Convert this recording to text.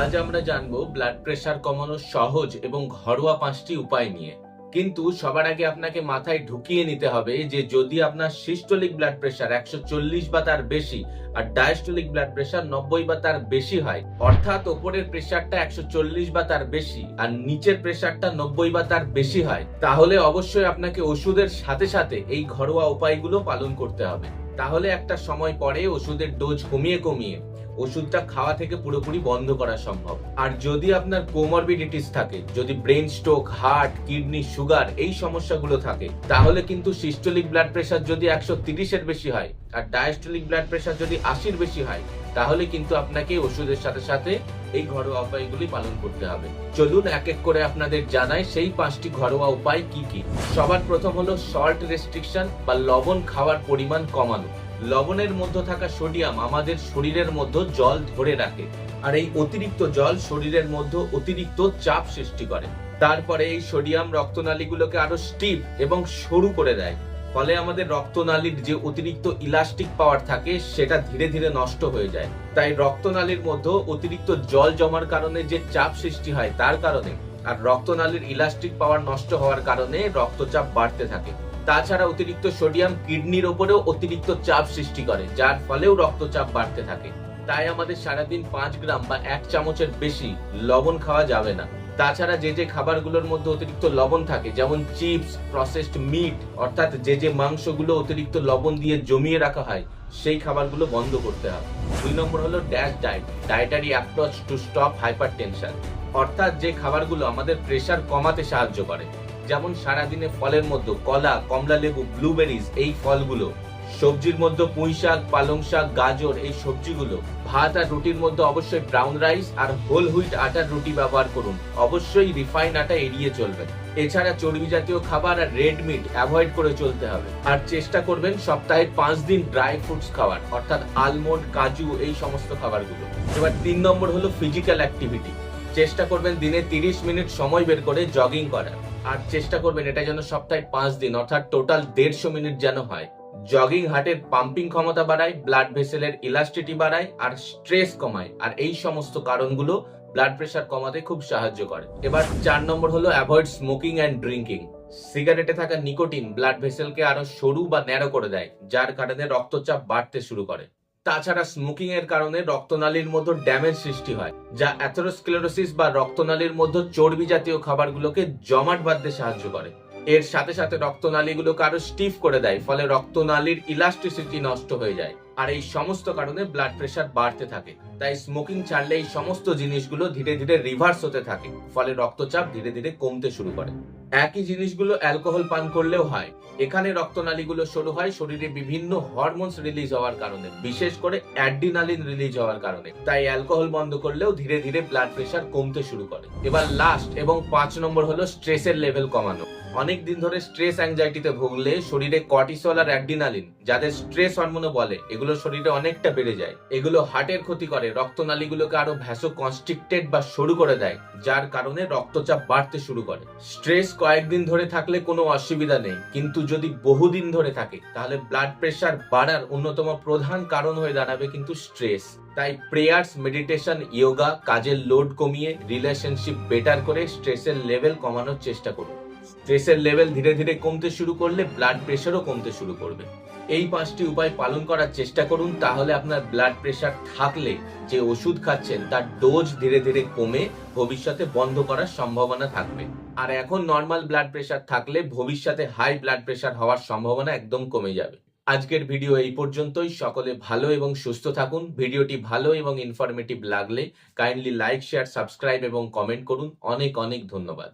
আজ আমরা জানব ব্লাড প্রেশার কমানোর সহজ এবং ঘরোয়া পাঁচটি উপায় নিয়ে। কিন্তু সবার আগে আপনাকে মাথায় ঢুকিয়ে নিতে হবে যে যদি আপনার সিস্টোলিক ব্লাড প্রেশার একশো চল্লিশ বা তার বেশি আর ডায়াস্টোলিক ব্লাড প্রেশার নব্বই বা তার বেশি হয়, অর্থাৎ ওপরের প্রেশারটা একশো চল্লিশ বা তার বেশি আর নিচের প্রেশারটা নব্বই বা তার বেশি হয়, তাহলে অবশ্যই আপনাকে ওষুধের সাথে সাথে এই ঘরোয়া উপায়গুলো পালন করতে হবে। তাহলে একটা সময় পরে ওষুধের ডোজ কমিয়ে কমিয়ে ওষুধটা খাওয়া থেকে পুরোপুরি বন্ধ করা সম্ভব। আর যদি আপনার কোমরবিডিটিস থাকে, যদি brain stroke heart kidney sugar এই সমস্যাগুলো থাকে, তাহলে কিন্তু সিস্টোলিক ব্লাড প্রেশার যদি একশো তিরিশের বেশি হয়, আর ডায়াস্টোলিক ব্লাড প্রেশার যদি আশির বেশি হয়, তাহলে কিন্তু আপনাকে ওষুধের সাথে সাথে এই ঘরোয়া উপায়গুলি পালন করতে হবে। চলুন এক এক করে আপনাদের জানাই সেই পাঁচটি ঘরোয়া উপায় কি কি। সবার প্রথম হলো সল্ট রেস্ট্রিকশন বা লবণ খাওয়ার পরিমাণ কমানো। লবণের মধ্যে থাকা সোডিয়াম আমাদের শরীরের মধ্যে জল ধরে রাখে। আর এই অতিরিক্ত জল শরীরের মধ্যে অতিরিক্ত চাপ সৃষ্টি করে। তারপরে এই সোডিয়াম রক্তনালীগুলোকে আরও স্টিফ এবং সরু করে দেয়। ফলে আমাদের রক্তনালীর যে অতিরিক্ত ইলাস্টিক পাওয়ার থাকে, সেটা ধীরে ধীরে নষ্ট হয়ে যায়। তাই রক্তনালীর মধ্যে অতিরিক্ত জল জমার কারণে যে চাপ সৃষ্টি হয়, তার কারণে। আর রক্তনালীর ইলাস্টিক পাওয়ার নষ্ট হওয়ার কারণে রক্তচাপ বাড়তে থাকে। তাছাড়া অতিরিক্ত সোডিয়াম কিডনির ওপরেও অতিরিক্ত চাপ সৃষ্টি করে, যার ফলেও রক্তচাপ বাড়তে থাকে। তাই আমাদের সারাদিন পাঁচ গ্রাম বা এক চামচের বেশি লবণ খাওয়া যাবে না। তাছাড়া যে যে খাবারগুলোর মধ্যে অতিরিক্ত লবণ থাকে, যেমন চিপস, প্রসেসড মিট, অর্থাৎ যে যে মাংসগুলো অতিরিক্ত লবণ দিয়ে জমিয়ে রাখা হয়, সেই খাবারগুলো বন্ধ করতে হবে। দুই নম্বর হলো DASH diet dietary approach to stop hypertension অর্থাৎ যে খাবারগুলো আমাদের প্রেশার কমাতে সাহায্য করে। যেমন সারাদিনে ফলের মধ্যে কলা, কমলা লেবু, ব্লুবেরিজ, এই ফলগুলো। সবজির মধ্যে পুঁই শাক, পালং শাক, গাজর, এই সবজিগুলো। ভাত আর রুটির মধ্যে অবশ্যই ব্রাউন রাইস আর হোল হুইট আটার রুটি ব্যবহার করুন। অবশ্যই রিফাইন আটা এড়িয়ে চলবেন। এছাড়া চর্বি জাতীয় খাবার আর রেড মিট অ্যাভয়েড করে চলতে হবে। আর চেষ্টা করবেন সপ্তাহে পাঁচ দিন ড্রাই ফ্রুটস খাওয়ার, অর্থাৎ আলমন্ড কাজু, এই সমস্ত খাবারগুলো। এবার তিন নম্বর হলো ফিজিক্যাল অ্যাক্টিভিটি চেষ্টা করবেন দিনে তিরিশ মিনিট সময় বের করে জগিং করার। আর চেষ্টা করবেন এটা যেন সপ্তাহে পাঁচ দিন, অর্থাৎ টোটাল দেড়শো মিনিট যেন হয়। জগিং হার্টের পাম্পিং ক্ষমতা বাড়ায় ব্লাড ভেসেলের ইলাস্টিটি বাড়ায়, আর স্ট্রেস কমায়। আর এই সমস্ত কারণগুলো ব্লাড প্রেশার কমাতে খুব সাহায্য করে। এবার চার নম্বর হলো অ্যাভয়েড স্মোকিং অ্যান্ড ড্রিঙ্কিং সিগারেটে থাকা নিকোটিন ব্লাড ভেসেলকে আরও সরু বা ন্যারো করে দেয়, যার কারণে রক্তচাপ বাড়তে শুরু করে। তাছাড়া স্মোকিং এর কারণে রক্তনালীর মধ্যে ড্যামেজ সৃষ্টি হয়, যা অ্যাথেরোস্ক্লেরোসিস বা রক্তনালীর মধ্যে চর্বি জাতীয় খাবারগুলোকে জমাট বাঁধতে সাহায্য করে। এর সাথে সাথে রক্তনালীগুলোকে আরও স্টিফ করে দেয়, ফলে রক্তনালীর ইলাস্টিসিটি নষ্ট হয়ে যায়, আর এই সমস্ত কারণে ব্লাড প্রেশার বাড়তে থাকে। তাই স্মোকিং ছাড়লে এই সমস্ত জিনিসগুলো ধীরে ধীরে রিভার্স হতে থাকে, ফলে রক্তচাপ ধীরে ধীরে কমতে শুরু করে। একই জিনিসগুলো অ্যালকোহল পান করলেও হয়। এখানে রক্তনালীগুলো সরু হয় শরীরে বিভিন্ন হরমোনস রিলিজ হওয়ার কারণে, বিশেষ করে অ্যাডিনালিন রিলিজ হওয়ার কারণে। তাই অ্যালকোহল বন্ধ করলেও ধীরে ধীরে ব্লাড প্রেশার কমতে শুরু করে। এবার লাস্ট এবং পাঁচ নম্বর হলো স্ট্রেসের লেভেল কমানো। অনেক দিন ধরে স্ট্রেস অ্যাংজাইটিতে ভুগলে শরীরে কর্টিসল আর অ্যাডিনালিন যাদের স্ট্রেস হরমোনও বলে, এগুলো শরীরে অনেকটা বেড়ে যায়। এগুলো হার্টের ক্ষতি করে, রক্তনালীগুলোকে আরও ভ্যাসো কনস্ট্রিক্টেড বা সরু করে দেয়, যার কারণে রক্তচাপ বাড়তে শুরু করে। স্ট্রেস কয়েকদিন ধরে থাকলে কোনো অসুবিধা নেই। কিন্তু যদি বহুদিন ধরে থাকে, তাহলে ব্লাড প্রেশার বাড়ার অন্যতম প্রধান কারণ হয়ে দাঁড়াবে কিন্তু স্ট্রেস তাই প্রেয়ার্স মেডিটেশন ইয়োগা কাজের লোড কমিয়ে রিলেশনশিপ বেটার করে স্ট্রেসের লেভেল কমানোর চেষ্টা করুন। স্ট্রেসের লেভেল ধীরে ধীরে কমতে শুরু করলে ব্লাড প্রেশারও কমতে শুরু করবে। এই পাঁচটি উপায় পালন করার চেষ্টা করুন, তাহলে আপনার ব্লাড প্রেশার থাকলে যে ওষুধ খাচ্ছেন, তার ডোজ ধীরে ধীরে কমে ভবিষ্যতে বন্ধ করার সম্ভাবনা থাকবে। আর এখন নর্মাল ব্লাড প্রেশার থাকলে ভবিষ্যতে হাই ব্লাড প্রেশার হওয়ার সম্ভাবনা একদম কমে যাবে। আজকের ভিডিও এই পর্যন্তই। সকলে ভালো এবং সুস্থ থাকুন। ভিডিওটি ভালো এবং ইনফরমেটিভ লাগলে কাইন্ডলি লাইক শেয়ার সাবস্ক্রাইব এবং কমেন্ট করুন। অনেক অনেক ধন্যবাদ।